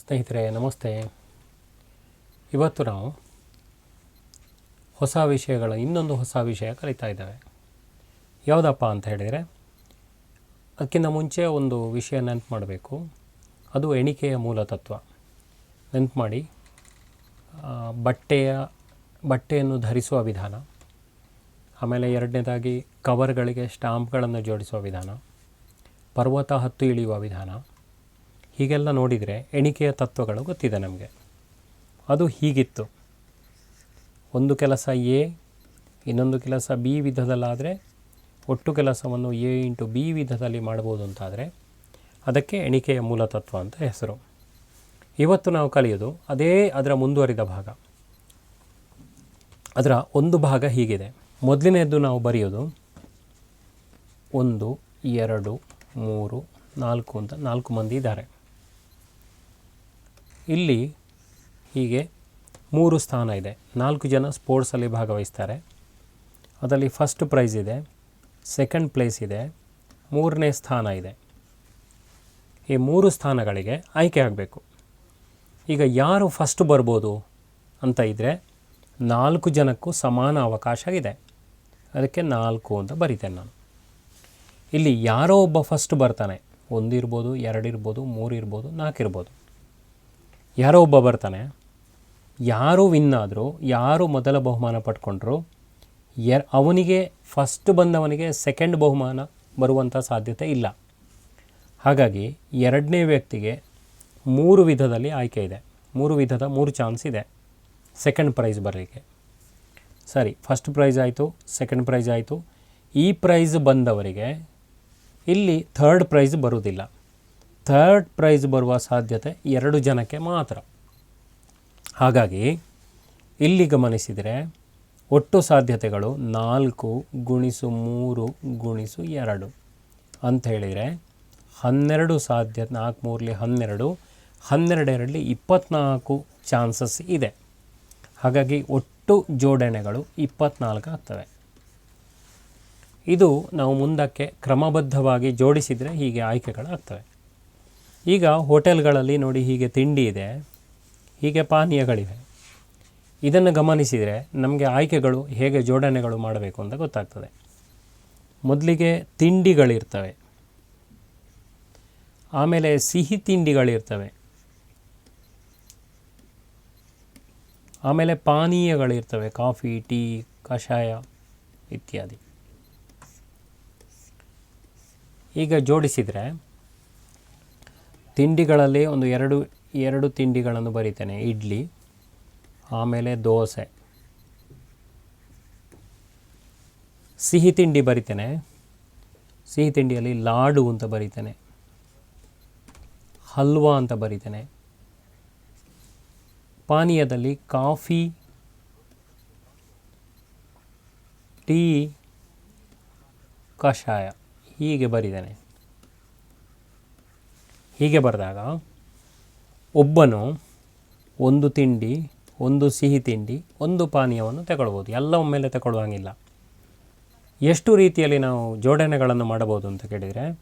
ಸ್ನೇಹಿತರೆ, ನಮಸ್ತೆ. ಇವತ್ತು ನಾವು ಹೊಸ ವಿಷಯಗಳ, ಇನ್ನೊಂದು ಹೊಸ ವಿಷಯ ಕಲಿತಾ ಇದ್ದೇವೆ. ಯಾವುದಪ್ಪ ಅಂತ ಹೇಳಿದರೆ, ಅದಕ್ಕಿಂತ ಮುಂಚೆ ಒಂದು ವಿಷಯ ನೆನಪು ಮಾಡಬೇಕು. ಅದು ಎಣಿಕೆಯ ಮೂಲ ತತ್ವ. ನೆನಪು ಮಾಡಿ ಬಟ್ಟೆಯ, ಬಟ್ಟೆಯನ್ನು ಧರಿಸುವ ವಿಧಾನ. ಆಮೇಲೆ ಎರಡನೇದಾಗಿ, ಕವರ್ಗಳಿಗೆ ಸ್ಟಾಂಪ್ಗಳನ್ನು ಜೋಡಿಸುವ ವಿಧಾನ. ಪರ್ವತ ಹತ್ತು ಇಳಿಯುವ ವಿಧಾನ. ಹೀಗೆಲ್ಲ ನೋಡಿದರೆ ಎಣಿಕೆಯ ತತ್ವಗಳು ಗೊತ್ತಿದೆ ನಮಗೆ. ಅದು ಹೀಗಿತ್ತು. ಒಂದು ಕೆಲಸ ಎ, ಇನ್ನೊಂದು ಕೆಲಸ ಬಿ ವಿಧದಲ್ಲಾದರೆ ಒಟ್ಟು ಕೆಲಸವನ್ನು ಎ ಇಂಟು ಬಿ ವಿಧದಲ್ಲಿ ಮಾಡ್ಬೋದು ಅಂತಾದರೆ ಅದಕ್ಕೆ ಎಣಿಕೆಯ ಮೂಲತತ್ವ ಅಂತ ಹೆಸರು. ಇವತ್ತು ನಾವು ಕಲಿಯೋದು ಅದೇ ಅದರ ಮುಂದುವರಿದ ಭಾಗ. ಅದರ ಒಂದು ಭಾಗ ಹೀಗಿದೆ. ಮೊದಲನೆಯದ್ದು ನಾವು ಬರೆಯೋದು ಒಂದು, ಎರಡು, ಮೂರು, ನಾಲ್ಕು ಅಂತ ನಾಲ್ಕು ಮಂದಿ ಇದ್ದಾರೆ. ಇಲ್ಲಿ ಹೀಗೆ ಮೂರು ಸ್ಥಾನ ಇದೆ. ನಾಲ್ಕು ಜನ ಸ್ಪೋರ್ಟ್ಸಲ್ಲಿ ಭಾಗವಹಿಸ್ತಾರೆ. ಅದರಲ್ಲಿ ಫಸ್ಟ್ ಪ್ರೈಸ್ ಇದೆ ಸೆಕೆಂಡ್ ಪ್ಲೇಸ್ ಇದೆ, ಮೂರನೇ ಸ್ಥಾನ ಇದೆ. ಈ ಮೂರು ಸ್ಥಾನಗಳಿಗೆ ಆಯ್ಕೆ ಆಗಬೇಕು. ಈಗ ಯಾರು ಫಸ್ಟ್ ಬರ್ಬೋದು ಅಂತ ಇದ್ದರೆ ನಾಲ್ಕು ಜನಕ್ಕೂ ಸಮಾನ ಅವಕಾಶ ಇದೆ. ಅದಕ್ಕೆ ನಾಲ್ಕು ಅಂತ ಬರಿತೇನೆ ನಾನು. ಇಲ್ಲಿ ಯಾರೋ ಒಬ್ಬ ಫಸ್ಟ್ ಬರ್ತಾನೆ. ಒಂದಿರ್ಬೋದು ಎರಡಿರ್ಬೋದು ನಾಲ್ಕು ನಾಲ್ಕಿರ್ಬೋದು ಯಾರೋ ಒಬ್ಬ ಬರ್ತಾನೆ. ಯಾರು ವಿನ್ ಆದರೂ, ಯಾರು ಮೊದಲ ಬಹುಮಾನ ಪಡ್ಕೊಂಡ್ರು ಎರ್ ಅವನಿಗೆ ಫಸ್ಟ್ ಬಂದವನಿಗೆ ಸೆಕೆಂಡ್ ಬಹುಮಾನ ಬರುವಂಥ ಸಾಧ್ಯತೆ ಇಲ್ಲ. ಹಾಗಾಗಿ ಎರಡನೇ ವ್ಯಕ್ತಿಗೆ ಮೂರು ವಿಧದಲ್ಲಿ ಆಯ್ಕೆ ಇದೆ. ಮೂರು ವಿಧದ ಮೂರು ಚಾನ್ಸ್ ಇದೆ. ಸೆಕೆಂಡ್ ಪ್ರೈಸ್ ಬರಲಿಕ್ಕೆ. ಸರಿ ಫಸ್ಟ್ ಪ್ರೈಸ್ ಆಯಿತು ಸೆಕೆಂಡ್ ಪ್ರೈಸ್ ಆಯಿತು. ಈ ಪ್ರೈಸ್ ಬಂದವರಿಗೆ ಇಲ್ಲಿ ಥರ್ಡ್ ಪ್ರೈಸ್ ಬರುವುದಿಲ್ಲ. ಥರ್ಡ್ ಪ್ರೈಸ್ ಬರುವ ಸಾಧ್ಯತೆ ಎರಡು ಜನಕ್ಕೆ ಮಾತ್ರ. ಹಾಗಾಗಿ ಇಲ್ಲಿ ಗಮನಿಸಿದರೆ ಒಟ್ಟು ಸಾಧ್ಯತೆಗಳು ನಾಲ್ಕು ಗುಣಿಸು ಮೂರು ಗುಣಿಸು ಎರಡು. ಅಂತ ಹೇಳಿದರೆ ಹನ್ನೆರಡು ಸಾಧ್ಯ, ನಾಲ್ಕು ಮೂರಲಿ ಹನ್ನೆರಡು ಹನ್ನೆರಡೆರಡಲ್ಲಿ ಇಪ್ಪತ್ನಾಲ್ಕು ಚಾನ್ಸಸ್ ಇದೆ. ಹಾಗಾಗಿ ಒಟ್ಟು ಜೋಡಣೆಗಳು ಇಪ್ಪತ್ನಾಲ್ಕು ಆಗ್ತವೆ. ಇದು ನಾವು ಮುಂದಕ್ಕೆ ಕ್ರಮಬದ್ಧವಾಗಿ ಜೋಡಿಸಿದರೆ ಹೀಗೆ ಆಯ್ಕೆಗಳಾಗ್ತವೆ. ಈಗ ಹೋಟೆಲ್ಗಳಲ್ಲಿ ನೋಡಿ ಹೀಗೆ ತಿಂಡಿ ಇದೆ, ಹೀಗೆ ಪಾನೀಯಗಳಿವೆ. ಇದನ್ನು ಗಮನಿಸಿದರೆ ನಮಗೆ ಆಯ್ಕೆಗಳು ಹೇಗೆ ಜೋಡಣೆಗಳು ಮಾಡಬೇಕು ಅಂತ ಗೊತ್ತಾಗ್ತದೆ. ಮೊದಲಿಗೆ ತಿಂಡಿಗಳಿರ್ತವೆ. ಆಮೇಲೆ ಸಿಹಿ ತಿಂಡಿಗಳಿರ್ತವೆ. ಆಮೇಲೆ ಪಾನೀಯಗಳಿರ್ತವೆ, ಕಾಫಿ, ಟೀ, ಕಷಾಯ ಇತ್ಯಾದಿ. ಈಗ ಜೋಡಿಸಿದರೆ ತಿಂಡಿಗಳಲ್ಲಿ ಒಂದು ಎರಡು ಎರಡು ತಿಂಡಿಗಳನ್ನು ಬರಿತೇನೆ. ಇಡ್ಲಿ, ಆಮೇಲೆ ದೋಸೆ. ಸಿಹಿ ತಿಂಡಿ ಬರಿತೇನೆ. ಸಿಹಿ ತಿಂಡಿಯಲ್ಲಿ ಲಾಡು ಅಂತ ಬರಿತೇನೆ. ಹಲ್ವಾ ಅಂತ ಬರಿತೇನೆ. ಪಾನೀಯದಲ್ಲಿ ಕಾಫಿ, ಟೀ, ಕಷಾಯ ಹೀಗೆ ಬರಿದ್ದೇನೆ ಹೀಗೆ ಬರೆದಾಗ, ಒಬ್ಬನು ಒಂದು ತಿಂಡಿ, ಒಂದು ಸಿಹಿ ತಿಂಡಿ, ಒಂದು ಪಾನೀಯವನ್ನು ತಗೊಳ್ಬೋದು. ಎಲ್ಲ ಒಮ್ಮೆಲೆ ತಗೊಳ್ಳುವಂಗಿಲ್ಲ. ಎಷ್ಟು ರೀತಿಯಲ್ಲಿ ನಾವು ಜೋಡಣೆಗಳನ್ನು ಮಾಡಬಹುದು ಅಂತ ಕೇಳಿದರೆ,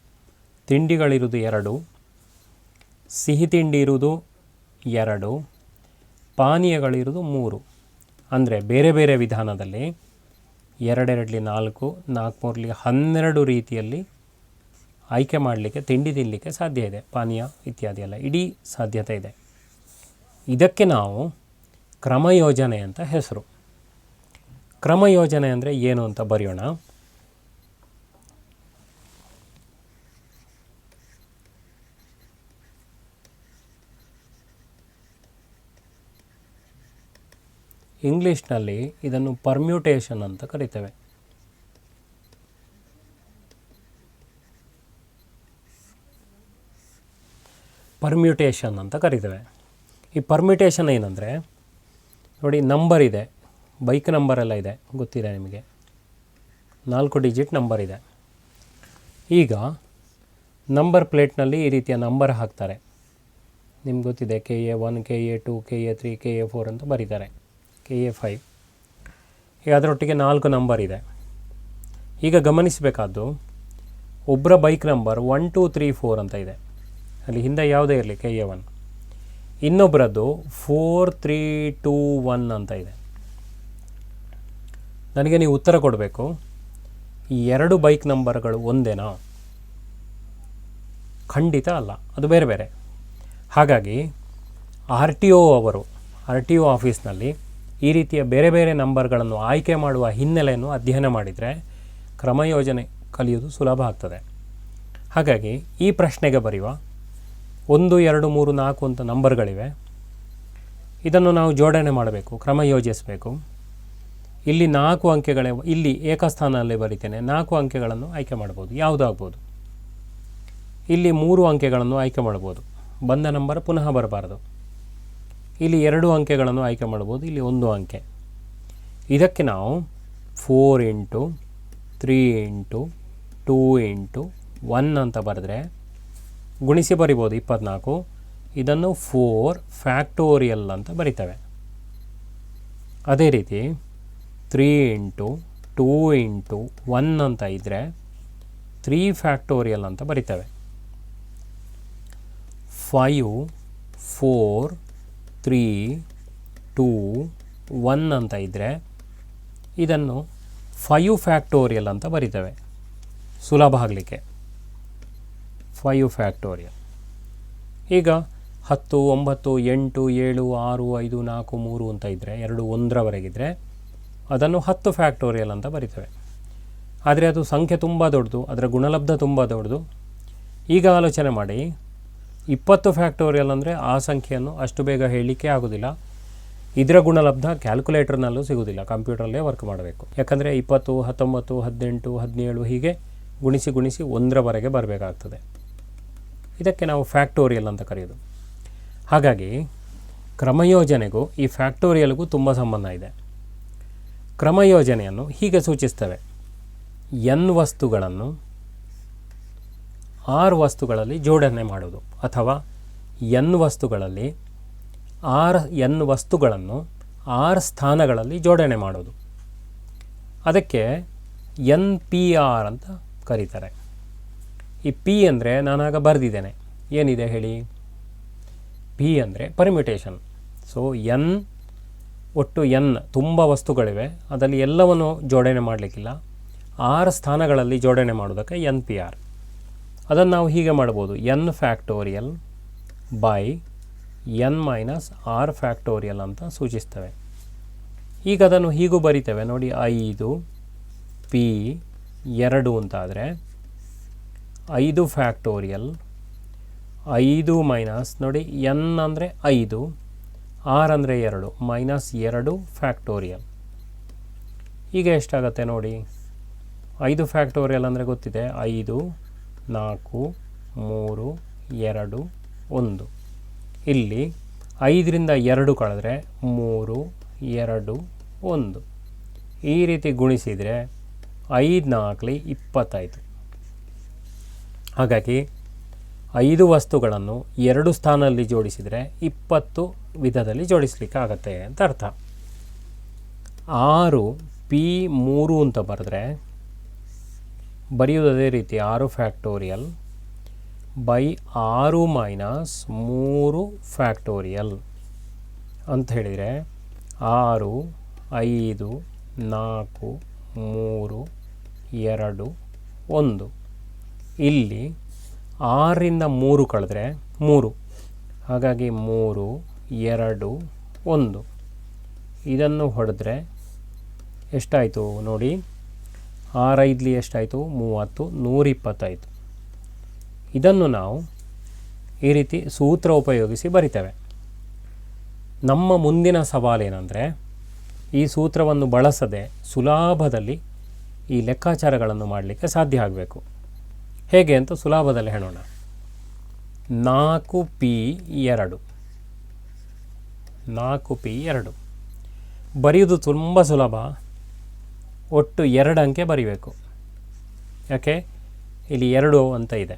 ತಿಂಡಿಗಳಿರುವುದು ಎರಡು, ಸಿಹಿ ತಿಂಡಿ ಇರುವುದು ಎರಡು, ಪಾನೀಯಗಳಿರುವುದು ಮೂರು. ಅಂದರೆ ಬೇರೆ ಬೇರೆ ವಿಧಾನದಲ್ಲಿ ಎರಡೆರಡಲಿ ನಾಲ್ಕು ನಾಲ್ಕು ಮೂರಲಿ ಹನ್ನೆರಡು ರೀತಿಯಲ್ಲಿ ಆಯ್ಕೆ ಮಾಡಲಿಕ್ಕೆ, ತಿಂಡಿ ತಿನ್ನಲಿಕ್ಕೆ ಸಾಧ್ಯ ಇದೆ. ಪಾನೀಯ ಇತ್ಯಾದಿ ಎಲ್ಲ ಇಡೀ ಸಾಧ್ಯತೆ ಇದೆ. ಇದಕ್ಕೆ ನಾವು ಕ್ರಮಯೋಜನೆ ಅಂತ ಹೆಸರು. ಕ್ರಮಯೋಜನೆ ಅಂದರೆ ಏನು ಅಂತ ಬರೆಯೋಣ. ಇಂಗ್ಲೀಷ್ನಲ್ಲಿ ಇದನ್ನು ಪರ್ಮ್ಯೂಟೇಷನ್ ಅಂತ ಕರಿತೇವೆ. ಪರ್ಮ್ಯೂಟೇಷನ್ ಅಂತ ಕರಿತೇವೆ. ಈ ಪರ್ಮ್ಯೂಟೇಷನ್ ಏನಂದರೆ, ನೋಡಿ ನಂಬರ್ ಇದೆ ಬೈಕ್ ನಂಬರೆಲ್ಲ ಇದೆ, ಗೊತ್ತಿದೆ ನಿಮಗೆ? ನಾಲ್ಕು ಡಿಜಿಟ್ ನಂಬರ್ ಇದೆ. ಈಗ ನಂಬರ್ ಪ್ಲೇಟ್ನಲ್ಲಿ ಈ ರೀತಿಯ ನಂಬರ್ ಹಾಕ್ತಾರೆ. ನಿಮ್ಗೆ ಗೊತ್ತಿದೆ K A one K A two K A three K A four ಅಂತ ಬರೀತಾರೆ. ಕೆ ಎ ಫೈವ್ ಈಗ ಅದರೊಟ್ಟಿಗೆ ನಾಲ್ಕು ನಂಬರ್ ಇದೆ. ಈಗ ಗಮನಿಸಬೇಕಾದ್ದು ಒಬ್ಬರ bike number one two three four ಅಂತ ಇದೆ. ಅಲ್ಲಿ ಹಿಂದೆ ಯಾವುದೇ ಇರಲಿ ಕೆ ಎ ಒನ್ ಇನ್ನೊಬ್ಬರದ್ದು ಫೋರ್ ತ್ರೀ ಟೂ ಒನ್ ಅಂತ ಇದೆ. ನನಗೆ ನೀವು ಉತ್ತರ ಕೊಡಬೇಕು. ಈ ಎರಡು ಬೈಕ್ ನಂಬರ್ಗಳು ಒಂದೇನಾ? ಖಂಡಿತ ಅಲ್ಲ, ಅದು ಬೇರೆ ಬೇರೆ. ಹಾಗಾಗಿ ಆರ್ ಟಿ ಒ ಅವರು ಆರ್ ಟಿ ಒ ಆಫೀಸ್ನಲ್ಲಿ ಈ ರೀತಿಯ ಬೇರೆ ಬೇರೆ ನಂಬರ್ಗಳನ್ನು ಆಯ್ಕೆ ಮಾಡುವ ಹಿನ್ನೆಲೆಯನ್ನು ಅಧ್ಯಯನ ಮಾಡಿದರೆ ಕ್ರಮಯೋಜನೆ ಕಲಿಯೋದು ಸುಲಭ ಆಗ್ತದೆ. ಹಾಗಾಗಿ ಈ ಪ್ರಶ್ನೆಗೆ ಬರೆಯುವ ಒಂದು, ಎರಡು, ಮೂರು, ನಾಲ್ಕು ಅಂತ ನಂಬರ್ಗಳಿವೆ. ಇದನ್ನು ನಾವು ಜೋಡಣೆ ಮಾಡಬೇಕು, ಕ್ರಮ ಯೋಜಿಸಬೇಕು. ಇಲ್ಲಿ ನಾಲ್ಕು ಅಂಕೆಗಳೇ, ಇಲ್ಲಿ ಏಕಸ್ಥಾನದಲ್ಲಿ ಬರಿತೇನೆ. ನಾಲ್ಕು ಅಂಕೆಗಳನ್ನು ಆಯ್ಕೆ ಮಾಡ್ಬೋದು. ಯಾವುದಾಗ್ಬೋದು? ಇಲ್ಲಿ ಮೂರು ಅಂಕೆಗಳನ್ನು ಆಯ್ಕೆ ಮಾಡ್ಬೋದು. ಬಂದ ನಂಬರ್ ಪುನಃ ಬರಬಾರ್ದು. ಇಲ್ಲಿ ಎರಡು ಅಂಕೆಗಳನ್ನು ಆಯ್ಕೆ ಮಾಡ್ಬೋದು. ಇಲ್ಲಿ ಒಂದು ಅಂಕೆ. ಇದಕ್ಕೆ ನಾವು four into, three into, two into, one ಅಂತ ಬರೆದ್ರೆ ಗುಣಿಸಿ ಬರಿಬೋದು, ಇಪ್ಪತ್ನಾಲ್ಕು. ಇದನ್ನು ಫೋರ್ ಫ್ಯಾಕ್ಟೋರಿಯಲ್ ಅಂತ ಬರಿತೇವೆ. ಅದೇ ರೀತಿ three into two into one ಅಂತ ಇದ್ದರೆ ತ್ರೀ ಫ್ಯಾಕ್ಟೋರಿಯಲ್ ಅಂತ ಬರಿತೇವೆ. Five four three two one ಅಂತ ಇದ್ದರೆ ಇದನ್ನು ಫೈವ್ ಫ್ಯಾಕ್ಟೋರಿಯಲ್ ಅಂತ ಬರಿತೇವೆ. ಸುಲಭ ಆಗಲಿಕ್ಕೆ. ಫೈವ್ ಫ್ಯಾಕ್ಟೋರಿಯಲ್ ಈಗ ಹತ್ತು, ಒಂಬತ್ತು, ಎಂಟು, ಏಳು, ಆರು, ಐದು, ನಾಲ್ಕು, ಮೂರು ಅಂತ ಇದ್ದರೆ ಎರಡು ಒಂದರವರೆಗಿದ್ದರೆ ಅದನ್ನು ಹತ್ತು ಫ್ಯಾಕ್ಟೋರಿಯಲ್ ಅಂತ ಬರಿತೇವೆ. ಆದರೆ ಅದು ಸಂಖ್ಯೆ ತುಂಬ ದೊಡ್ಡದು, ಅದರ ಗುಣಲಬ್ಧ ತುಂಬ ದೊಡ್ಡದು. ಈಗ ಆಲೋಚನೆ ಮಾಡಿ, ಇಪ್ಪತ್ತು ಫ್ಯಾಕ್ಟೋರಿಯಲ್ ಅಂದರೆ ಆ ಸಂಖ್ಯೆಯನ್ನು ಅಷ್ಟು ಬೇಗ ಹೇಳಲಿಕ್ಕೆ ಆಗೋದಿಲ್ಲ. ಇದರ ಗುಣಲಬ್ಧ ಕ್ಯಾಲ್ಕುಲೇಟರ್ನಲ್ಲೂ ಸಿಗೋದಿಲ್ಲ ಕಂಪ್ಯೂಟರಲ್ಲೇ ವರ್ಕ್ ಮಾಡಬೇಕು. ಯಾಕಂದರೆ ಇಪ್ಪತ್ತು, ಹತ್ತೊಂಬತ್ತು, ಹದಿನೆಂಟು, ಹದಿನೇಳು ಹೀಗೆ ಗುಣಿಸಿ ಗುಣಿಸಿ ಒಂದರವರೆಗೆ ಬರಬೇಕಾಗ್ತದೆ. ಇದಕ್ಕೆ ನಾವು ಫ್ಯಾಕ್ಟೋರಿಯಲ್ ಅಂತ ಕರೆಯೋದು. ಹಾಗಾಗಿ ಕ್ರಮಯೋಜನೆಗೂ ಈ ಫ್ಯಾಕ್ಟೋರಿಯಲ್ಗೂ ತುಂಬ ಸಂಬಂಧ ಇದೆ. ಕ್ರಮಯೋಜನೆಯನ್ನು ಹೀಗೆ ಸೂಚಿಸ್ತವೆ. ಎನ್ ವಸ್ತುಗಳನ್ನು ಆರ್ ವಸ್ತುಗಳಲ್ಲಿ ಜೋಡಣೆ ಮಾಡೋದು ಅಥವಾ ಎನ್ ವಸ್ತುಗಳಲ್ಲಿ ಆರ್, ಎನ್ ವಸ್ತುಗಳನ್ನು ಆರ್ ಸ್ಥಾನಗಳಲ್ಲಿ ಜೋಡಣೆ ಮಾಡೋದು ಅದಕ್ಕೆ ಎನ್ ಪಿ ಆರ್ ಅಂತ ಕರೀತಾರೆ. ಈ ಪಿ ಅಂದರೆ ನಾನಾಗ ಬರೆದಿದ್ದೇನೆ. ಏನಿದೆ ಹೇಳಿ? ಪಿ ಅಂದರೆ ಪರ್ಮ್ಯುಟೇಷನ್ ಸೊ ಎನ್ ಒಟ್ಟು ಎನ್ ತುಂಬ ವಸ್ತುಗಳಿವೆ. ಅದರಲ್ಲಿ ಎಲ್ಲವನ್ನು ಜೋಡಣೆ ಮಾಡಲಿಕ್ಕಿಲ್ಲ. ಆರು ಸ್ಥಾನಗಳಲ್ಲಿ ಜೋಡಣೆ ಮಾಡೋದಕ್ಕೆ ಎನ್ ಪಿ ಆರ್ ಅದನ್ನು ನಾವು ಹೀಗೆ ಮಾಡ್ಬೋದು. N factorial by N minus R factorial ಅಂತ ಸೂಚಿಸ್ತವೆ. ಈಗ ಅದನ್ನು ಹೀಗೂ ಬರಿತೇವೆ. ನೋಡಿ, ಐದು ಪಿ ಎರಡು ಅಂತಾದರೆ ಐದು ಫ್ಯಾಕ್ಟೋರಿಯಲ್, ಐದು ಮೈನಸ್ ನೋಡಿ ಎನ್ ಅಂದರೆ ಐದು, ಆರ್ ಅಂದರೆ ಎರಡು, ಮೈನಸ್ ಎರಡು ಫ್ಯಾಕ್ಟೋರಿಯಲ್. ಈಗ ಎಷ್ಟಾಗತ್ತೆ ನೋಡಿ, ಐದು ಫ್ಯಾಕ್ಟೋರಿಯಲ್ ಅಂದರೆ ಗೊತ್ತಿದೆ, ಐದು, ನಾಲ್ಕು, ಮೂರು, ಎರಡು, ಒಂದು. ಇಲ್ಲಿ ಐದರಿಂದ ಎರಡು ಕಳೆದ್ರೆ ಮೂರು, ಎರಡು, ಒಂದು. ಈ ರೀತಿ ಗುಣಿಸಿದರೆ ಐದು ನಾಲ್ಕಲಿ ಇಪ್ಪತ್ತಾಯಿತು ಹಾಗಾಗಿ ಐದು ವಸ್ತುಗಳನ್ನು ಎರಡು ಸ್ಥಾನದಲ್ಲಿ ಜೋಡಿಸಿದರೆ ಇಪ್ಪತ್ತು ವಿಧದಲ್ಲಿ ಜೋಡಿಸಲಿಕ್ಕೆ ಆಗತ್ತೆ ಅಂತ ಅರ್ಥ. ಆರು, ಪಿ ಮೂರು ಅಂತ ಬರೆದ್ರೆ ಬರೆಯೋದು ಅದೇ ರೀತಿ ಆರು ಫ್ಯಾಕ್ಟೋರಿಯಲ್, ಬೈ ಆರು ಮೈನಸ್ ಮೂರು ಫ್ಯಾಕ್ಟೋರಿಯಲ್ ಅಂತ ಹೇಳಿದರೆ ಆರು, ಐದು, ನಾಲ್ಕು, ಮೂರು, ಎರಡು, ಒಂದು. ಇಲ್ಲಿ ಆರರಿಂದ ಮೂರು ಕಳೆದ್ರೆ ಮೂರು. ಹಾಗಾಗಿ ಮೂರು, ಎರಡು, ಒಂದು. ಇದನ್ನು ಹೊಡೆದ್ರೆ ಎಷ್ಟಾಯಿತು ನೋಡಿ? ಆರೈದ್ಲಿ ಎಷ್ಟಾಯಿತು? ಮೂವತ್ತು ನೂರಿಪ್ಪತ್ತಾಯಿತು ಇದನ್ನು ನಾವು ಈ ರೀತಿ ಸೂತ್ರ ಉಪಯೋಗಿಸಿ ಬರಿತೇವೆ. ನಮ್ಮ ಮುಂದಿನ ಸವಾಲೇನೆಂದರೆ, ಈ ಸೂತ್ರವನ್ನು ಬಳಸದೆ ಸುಲಭದಲ್ಲಿ ಈ ಲೆಕ್ಕಾಚಾರಗಳನ್ನು ಮಾಡಲಿಕ್ಕೆ ಸಾಧ್ಯ ಆಗಬೇಕು. ಹೇಗೆ ಅಂತ ಸುಲಭದಲ್ಲಿ ಹೇಳೋಣ. ನಾಲ್ಕು ಪಿ ಎರಡು. ನಾಲ್ಕು ಪಿ ಎರಡು. ಬರೆಯೋದು ತುಂಬ ಸುಲಭ. ಒಟ್ಟು ಎರಡು ಅಂಕೆ ಬರೀಬೇಕು. ಯಾಕೆ? ಇಲ್ಲಿ ಎರಡು ಅಂತ ಇದೆ.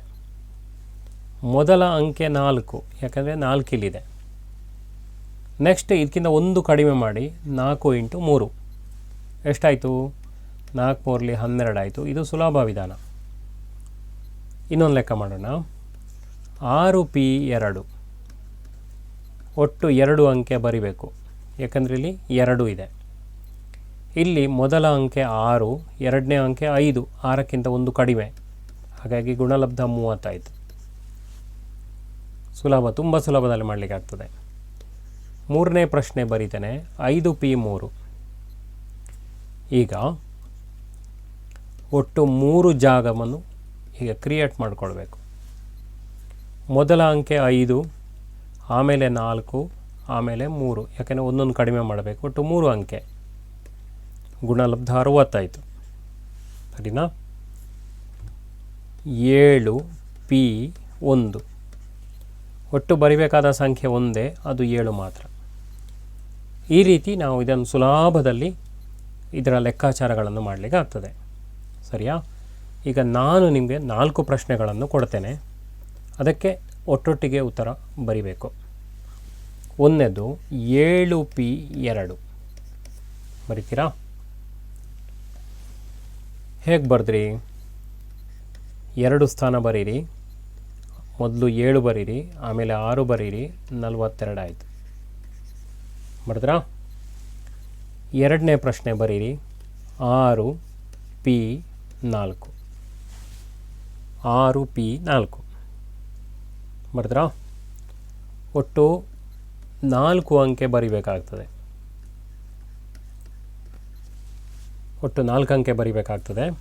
ಮೊದಲ ಅಂಕೆ ನಾಲ್ಕು. ಯಾಕಂದರೆ ನಾಲ್ಕು ಇಲ್ಲಿದೆ. ನೆಕ್ಸ್ಟ್ ಇದಕ್ಕಿಂತ ಒಂದು ಕಡಿಮೆ ಮಾಡಿ, ನಾಲ್ಕು ಇಂಟು ಮೂರು. ಎಷ್ಟಾಯಿತು? ನಾಲ್ಕು ಮೂರಲಿ ಹನ್ನೆರಡು ಆಯಿತು. ಇದು ಸುಲಭ ವಿಧಾನ. ಇನ್ನೊಂದು ಲೆಕ್ಕ ಮಾಡೋಣ. ಆರು ಪಿ ಎರಡು. ಒಟ್ಟು ಎರಡು ಅಂಕೆ ಬರಿಬೇಕು. ಯಾಕಂದರೆ ಇಲ್ಲಿ ಎರಡು ಇದೆ. ಇಲ್ಲಿ ಮೊದಲ ಅಂಕೆ ಆರು, ಎರಡನೇ ಅಂಕೆ ಐದು, ಆರಕ್ಕಿಂತ ಒಂದು ಕಡಿಮೆ. ಹಾಗಾಗಿ ಗುಣಲಬ್ಧ ಮೂವತ್ತಾಯಿತು. ಸುಲಭ, ತುಂಬ ಸುಲಭದಲ್ಲಿ ಮಾಡಲಿಕ್ಕೆ ಆಗ್ತದೆ. ಮೂರನೇ ಪ್ರಶ್ನೆ ಬರೀತೇನೆ. ಐದು ಪಿ ಮೂರು. ಈಗ ಒಟ್ಟು ಮೂರು ಜಾಗವನ್ನು ಈಗ ಕ್ರಿಯೇಟ್ ಮಾಡಿಕೊಳ್ಬೇಕು. ಮೊದಲ ಅಂಕೆ ಐದು, ಆಮೇಲೆ ನಾಲ್ಕು, ಆಮೇಲೆ ಮೂರು, ಯಾಕೆಂದರೆ ಒಂದೊಂದು ಕಡಿಮೆ ಮಾಡಬೇಕು, ಒಟ್ಟು ಮೂರು ಅಂಕೆ. ಗುಣಲಬ್ಧ ಅರುವತ್ತಾಯಿತು ಸರಿನಾ? ಏಳು, ಪಿ, ಒಂದು. ಒಟ್ಟು ಬರಿಬೇಕಾದ ಸಂಖ್ಯೆ ಒಂದೇ, ಅದು ಏಳು ಮಾತ್ರ. ಈ ರೀತಿ ನಾವು ಇದನ್ನು ಸುಲಭದಲ್ಲಿ ಇದರ ಲೆಕ್ಕಾಚಾರಗಳನ್ನು ಮಾಡಲಿಕ್ಕೆ ಆಗ್ತದೆ. ಸರಿಯಾ? ಈಗ ನಾನು ನಿಮಗೆ ನಾಲ್ಕು ಪ್ರಶ್ನೆಗಳನ್ನು ಕೊಡ್ತೇನೆ. ಅದಕ್ಕೆ ಒಟ್ಟೊಟ್ಟಿಗೆ ಉತ್ತರ ಬರಿಬೇಕು. ಒಂದನೇದು ಏಳು ಪಿ ಎರಡು. ಬರಿತೀರಾ? ಹೇಗೆ ಬರೆದ್ರಿ? ಎರಡು ಸ್ಥಾನ ಬರೀರಿ. ಮೊದಲು ಏಳು ಬರೀರಿ, ಆಮೇಲೆ ಆರು ಬರೀರಿ, ನಲವತ್ತೆರಡು ಆಯಿತು. ಬರೆದ್ರಾ? ಎರಡನೇ ಪ್ರಶ್ನೆ ಬರೀರಿ. ಆರು ಪಿ ನಾಲ್ಕು. ಆರು ಪಿ ನಾಲ್ಕು. ಬರೆದ್ರಾ? ಒಟ್ಟು ನಾಲ್ಕು ಅಂಕೆ ಬರಿಬೇಕಾಗ್ತದೆ. ಒಟ್ಟು ನಾಲ್ಕು ಅಂಕೆ ಬರಿಬೇಕಾಗ್ತದೆ.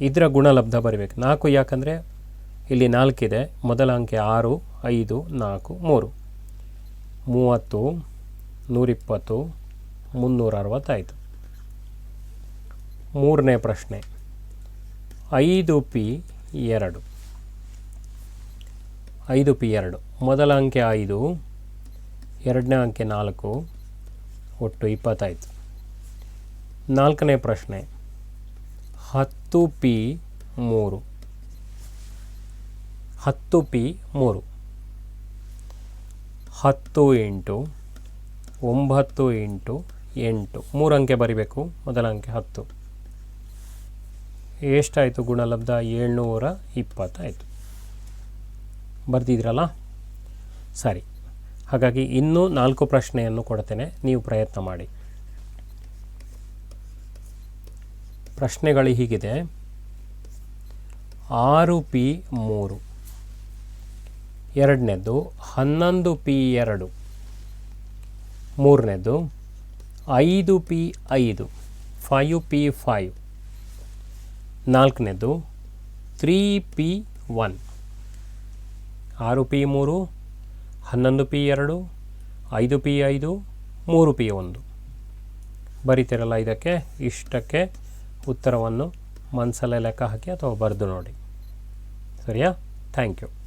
ಇದರ ಗುಣಲಬ್ಧ ಬರಿಬೇಕು. ನಾಲ್ಕು ಯಾಕಂದರೆ ಇಲ್ಲಿ ನಾಲ್ಕಿದೆ ಮೊದಲ ಅಂಕೆ ಆರು, ಐದು, ನಾಲ್ಕು, ಮೂರು. ಮೂವತ್ತು, ನೂರಿಪ್ಪತ್ತು, ಮುನ್ನೂರ ಅರವತ್ತಾಯಿತು ಮೂರನೇ ಪ್ರಶ್ನೆ. ಐದು ಪಿ ಎರಡು. ಐದು ಪಿ ಎರಡು. ಮೊದಲ ಅಂಕೆ ಐದು, ಎರಡನೇ ಅಂಕೆ ನಾಲ್ಕು, ಒಟ್ಟು ಇಪ್ಪತ್ತಾಯಿತು ನಾಲ್ಕನೇ ಪ್ರಶ್ನೆ, ಹತ್ತು ಪಿ ಮೂರು. ಹತ್ತು ಪಿ ಮೂರು. ಹತ್ತು ಎಂಟು ಒಂಬತ್ತು ಎಂಟು ಎಂಟು. ಮೂರು ಅಂಕೆ ಬರಿಬೇಕು, ಮೊದಲ ಅಂಕೆ ಹತ್ತು. ಎಷ್ಟಾಯಿತು ಗುಣಲಬ್ಧ? ಏಳ್ನೂರ ಇಪ್ಪತ್ತಾಯಿತು. ಬರ್ತಿದ್ರಲ್ಲ ಸರಿ. ಹಾಗಾಗಿ ಇನ್ನೂ ನಾಲ್ಕು ಪ್ರಶ್ನೆಯನ್ನು ಕೊಡ್ತೇನೆ. ನೀವು ಪ್ರಯತ್ನ ಮಾಡಿ. ಪ್ರಶ್ನೆಗಳು ಹೀಗಿದೆ. ಆರು ಪಿ ಮೂರು. ಎರಡನೇದು ಹನ್ನೊಂದು ಪಿ ಎರಡು. ಮೂರನೇದು ಐದು ಪಿ ಐದು. Five P five. ನಾಲ್ಕನೇದು ತ್ರೀ ಪಿ ಒನ್. ಆರು ಪಿ ಮೂರು, ಹನ್ನೊಂದು ಪಿ ಎರಡು, ಐದು ಪಿ ಐದು, ಮೂರು ಪಿ ಒಂದು. ಬರೀತಿರಲ್ಲ ಇದಕ್ಕೆ, ಇಷ್ಟಕ್ಕೆ ಉತ್ತರವನ್ನು ಮನಸ್ಸಲ್ಲೇ ಲೆಕ್ಕ ಹಾಕಿ ಅಥವಾ ಬರೆದು ನೋಡಿ. ಸರಿಯಾ? Thank you.